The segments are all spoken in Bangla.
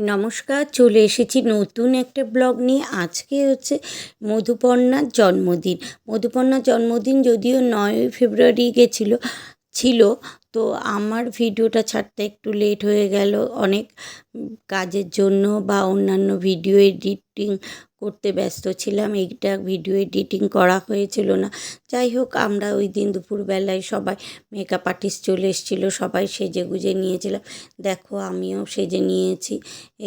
নমস্কার, চলে এসেছি নতুন একটা ব্লগ নিয়ে। আজকে হচ্ছে মধুপর্ণার জন্মদিন। মধুপর্ণার জন্মদিন যদিও নয়ই ফেব্রুয়ারি গেছিল, ছিল তো আমার ভিডিওটা ছাড়তে একটু লেট হয়ে গেল। অনেক কাজের জন্য বা অন্যান্য ভিডিও এডিটিং করতে ব্যস্ত ছিলাম। এইটা ভিডিও এডিটিং করা হয়েছিল না। যাই হোক, আমরা ওই দিন দুপুরবেলায় সবাই মেকআপ আর্টিস্ট চলে এসেছিল। সবাই সেজে গুজে নিয়েছিলাম। দেখো, আমিও সেজে নিয়েছি।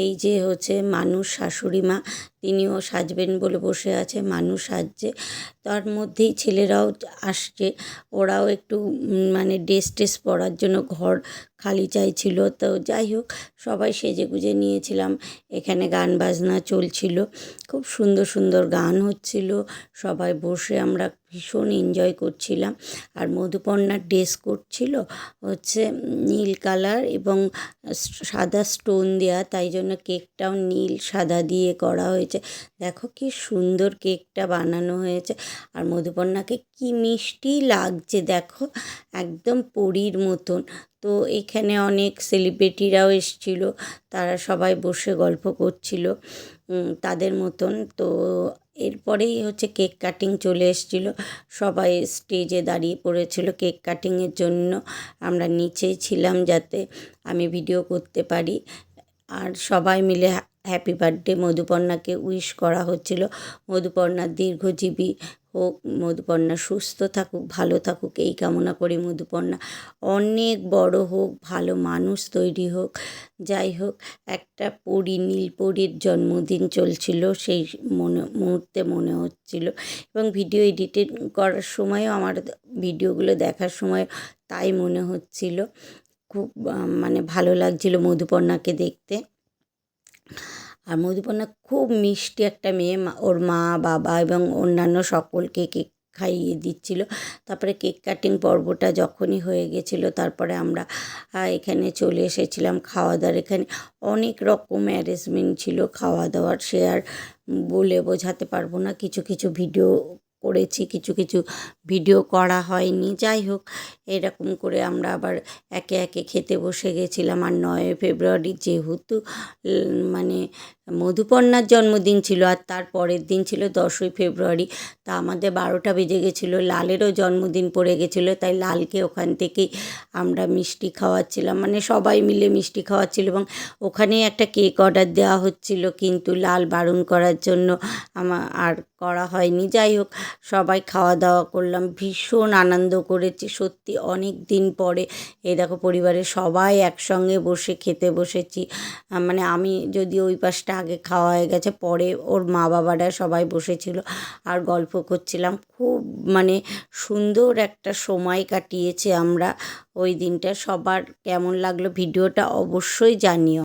এই যে হচ্ছে মানুষ শাশুড়ি মা, তিনিও সাজবেন বলে বসে আছে, মানুষ সাজছে। তার মধ্যেই ছেলেরাও আসছে। ওরাও একটু মানে ড্রেস টেস পরার জন্য ঘর খালি চাইছিল। তো যাই হোক, সবাই সেজে গুজে নিয়েছিলাম। এখানে গান বাজনা চলছিল। খুব সুন্দর সুন্দর গান হচ্ছিল। সবাই বসে আমরা ভীষণ এনজয় করছিলাম। আর মধুপর্ণার ড্রেস করছিল হচ্ছে নীল কালার এবং সাদা স্টোন দেওয়া তাই জন্য কেকটাও নীল সাদা দিয়ে করা হয়েছে। দেখো কি সুন্দর কেকটা বানানো হয়েছে। আর মধুপর্ণাকে কি মিষ্টি লাগছে, দেখো একদম পরীর মতন। তো এখানে অনেক সেলিব্রিটিরাও এসছিল, তারা সবাই বসে গল্প করছিল তাদের মতন। তো এরপরেই হচ্ছে কেক কাটিং চলে এসেছিল। সবাই স্টেজে দাঁড়িয়ে পড়েছিল কেক কাটিংয়ের জন্য। আমরা নিচেই ছিলাম যাতে আমি ভিডিও করতে পারি। আর সবাই মিলে হ্যাপি বার্থডে মধুপর্ণাকে উইশ করা হচ্ছিল। মধুপর্ণার দীর্ঘজীবী হোক মধুপর্ণা সুস্থ থাকুক, ভালো থাকুক, এই কামনা করি মধুপর্ণা। অনেক বড় হোক, ভালো মানুষ তৈরি হোক, যাই হোক, একটা পরী, নীলপরীর জন্মদিন চলছিল, সেই মনে, মুহূর্তে মনে হচ্ছিল। এবং ভিডিও এডিটিং করার সময়ও আমার ভিডিওগুলো দেখার সময় তাই মনে হচ্ছিল। খুব মানে ভালো লাগছিল মধুপর্ণাকে দেখতে। আর মধুপর্ণা খুব মিষ্টি একটা মেয়ে। ওর মা, বাবা এবং অন্যান্য সকলকে কেক খাইয়ে দিচ্ছিল। তারপরে কেক কাটিং পর্বটা যখনই হয়ে গেছিল, তারপরে আমরা এখানে চলে এসেছিলাম খাওয়া দাওয়ার এখানে অনেক রকম অ্যারেঞ্জমেন্ট ছিল খাওয়া দাওয়ার সে আর বলে বোঝাতে পারব না, কিছু কিছু ভিডিও করেছি, কিছু কিছু ভিডিও করা হয়নি। যাই হোক, এরকম করে আমরা আবার একে একে খেতে বসে গেছিলাম। আর নয় ফেব্রুয়ারি যেহেতু মানে মধুপর্ণার জন্মদিন ছিল আর তার পরের দিন ছিল দশই ফেব্রুয়ারি। তা আমাদের বারোটা বেজে গেছিল, লালেরও জন্মদিন পড়ে গেছিল, তাই লালকে ওখান থেকেই আমরা মিষ্টি খাওয়াচ্ছিলাম। মানে সবাই মিলে মিষ্টি খাওয়াচ্ছিল এবং ওখানেই একটা কেক অর্ডার দেওয়া হচ্ছিল, কিন্তু লাল বারণ করার জন্য আমার আর করা হয়নি। যাই হোক, সবাই খাওয়া দাওয়া করলাম। ভীষণ আনন্দ করেছি। সত্যি অনেক দিন পরে এই দেখো পরিবারের সবাই একসঙ্গে বসে খেতে বসেছি। মানে আমি যদি ওই পাশটা আগে খাওয়া হয়ে গেছে, পরে ওর মা বাবারা সবাই বসেছিল আর গল্প করছিলাম। খুব মানে সুন্দর একটা সময় কাটিয়েছি আমরা ওই দিনটা। সবার কেমন লাগল ভিডিওটা অবশ্যই জানিও।